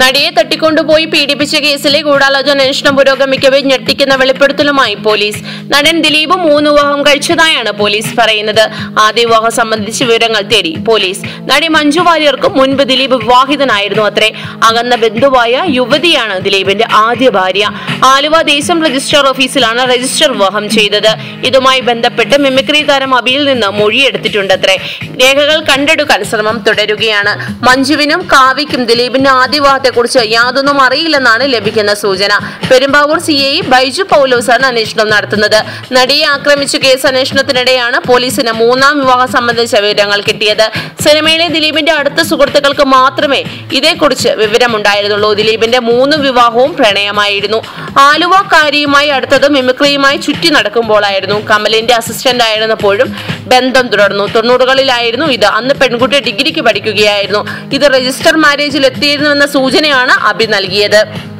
നടിയെ തട്ടിക്കൊണ്ടുപോയി പീഡിപ്പിച്ച കേസിലെ ഗൂഢാലോചന അന്വേഷണം പുരോഗമിക്കവെ ഞെട്ടിക്കുന്ന വെളിപ്പെടുത്തലുമായി പോലീസ്. നടൻ ദിലീപ് മൂന്ന് വിവാഹം കഴിച്ചതായാണ് പോലീസ് പറയുന്നത്. ആദ്യ വിവാഹം സംബന്ധിച്ച വിവരങ്ങൾ തേടി പോലീസ്. നടി മഞ്ജു വാര്യർക്കും മുൻപ് ദിലീപ് വിവാഹിതനായിരുന്നു അത്രേ. അകന്ന ബന്ധുവായ യുവതിയാണ് ദിലീപിന്റെ ആദ്യ ഭാര്യ. ആലുവ ദേശം രജിസ്ട്രാർ ഓഫീസിലാണ് രജിസ്റ്റർ വിവാഹം ചെയ്തത്. ഇതുമായി ബന്ധപ്പെട്ട് മിമിക്രി താരം അബിയിൽ നിന്ന് മൊഴിയെടുത്തിട്ടുണ്ടത്രേ രേഖകൾ കണ്ടെടുക്കാൻ ശ്രമം തുടരുകയാണ്. മഞ്ജുവിനും കാവ്യയ്ക്കും ദിലീപിന്റെ ആദ്യ വിവാഹത്തെക്കുറിച്ച് യാതൊന്നും അറിയില്ലെന്നാണ് ലഭിക്കുന്ന സൂചന. പെരുമ്പാവൂർ സി ഐ ബൈജു പൗലോസാണ് അന്വേഷണം നടത്തുന്നത്. നടിയെ ആക്രമിച്ച കേസ് അന്വേഷണത്തിനിടെയാണ് പോലീസിന് മൂന്നാം വിവാഹം സംബന്ധിച്ച വിവരങ്ങൾ കിട്ടിയത്. സിനിമയിലെ ദിലീപിന്റെ അടുത്ത സുഹൃത്തുക്കൾക്ക് മാത്രമേ ഇതേക്കുറിച്ച് വിവരമുണ്ടായിരുന്നുള്ളൂ. ദിലീപിന്റെ മൂന്ന് വിവാഹവും പ്രണയമായിരുന്നു. ആലുവ ആലുവക്കാരിയുമായി അടുത്തത് മിമിക്രിയുമായി ചുറ്റി നടക്കുമ്പോഴായിരുന്നു കമലിന്റെ അസിസ്റ്റന്റ് ആയിരുന്നപ്പോഴും ബന്ധം തുടർന്നു. തൊണ്ണൂറുകളിലായിരുന്നു ഇത്. അന്ന് പെൺകുട്ടി ഡിഗ്രിക്ക് പഠിക്കുകയായിരുന്നു. ഇത് രജിസ്റ്റർ മാരേജിൽ എത്തിയിരുന്നുവെന്ന സൂചനയാണ് അഭി നൽകിയത്.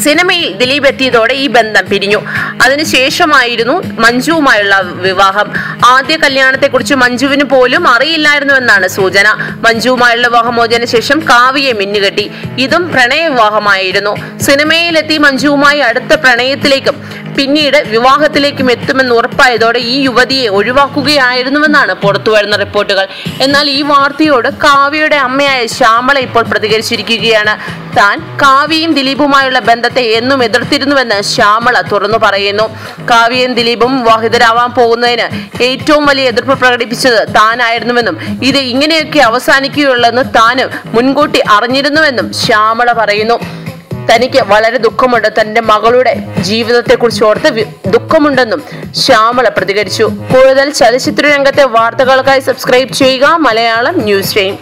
സിനിമയിൽ ദിലീപ് എത്തിയതോടെ ഈ ബന്ധം പിരിഞ്ഞു. അതിനുശേഷമായിരുന്നു മഞ്ജുവുമായുള്ള വിവാഹം. ആദ്യ കല്യാണത്തെക്കുറിച്ച് മഞ്ജുവിന് പോലും അറിയില്ലായിരുന്നു എന്നാണ് സൂചന. മഞ്ജുവുമായുള്ള വിവാഹമോചന ശേഷം കാവ്യയെ മിന്നുകെട്ടി. ഇതും പ്രണയ വിവാഹമായിരുന്നു. സിനിമയിലെത്തി മഞ്ജുവുമായി അടുത്ത പ്രണയത്തിലേക്കും പിന്നീട് വിവാഹത്തിലേക്കും എത്തുമെന്ന് ഉറപ്പായതോടെ ഈ യുവതിയെ ഒഴിവാക്കുകയായിരുന്നുവെന്നാണ് പുറത്തുവരുന്ന റിപ്പോർട്ടുകൾ. എന്നാൽ ഈ വാർത്തയോട് കാവ്യയുടെ അമ്മയായ ശ്യാമള ഇപ്പോൾ പ്രതികരിച്ചിരിക്കുകയാണ്. താൻ കാവ്യയും ദിലീപുമായുള്ള ബന്ധത്തെ എന്നും എതിർത്തിരുന്നുവെന്ന് ശ്യാമള തുറന്നു പറയുന്നു. കാവ്യയും ദിലീപും വിവാഹിതരാവാൻ പോകുന്നതിന് ഏറ്റവും വലിയ എതിർപ്പ് പ്രകടിപ്പിച്ചത് താനായിരുന്നുവെന്നും ഇത് ഇങ്ങനെയൊക്കെ അവസാനിക്കുകയുള്ളെന്ന് താനും മുൻകൂട്ടി അറിഞ്ഞിരുന്നുവെന്നും ശ്യാമള പറയുന്നു. തനിക്ക് വളരെ ദുഃഖമുണ്ട്. തന്റെ മകളുടെ ജീവിതത്തെക്കുറിച്ച് ഓർത്ത് ദുഃഖമുണ്ടെന്നും ശ്യാമള പ്രതികരിച്ചു. കൂടുതൽ ചലച്ചിത്ര രംഗത്തെ വാർത്തകൾക്കായി സബ്സ്ക്രൈബ് ചെയ്യുക. Malayalam news time.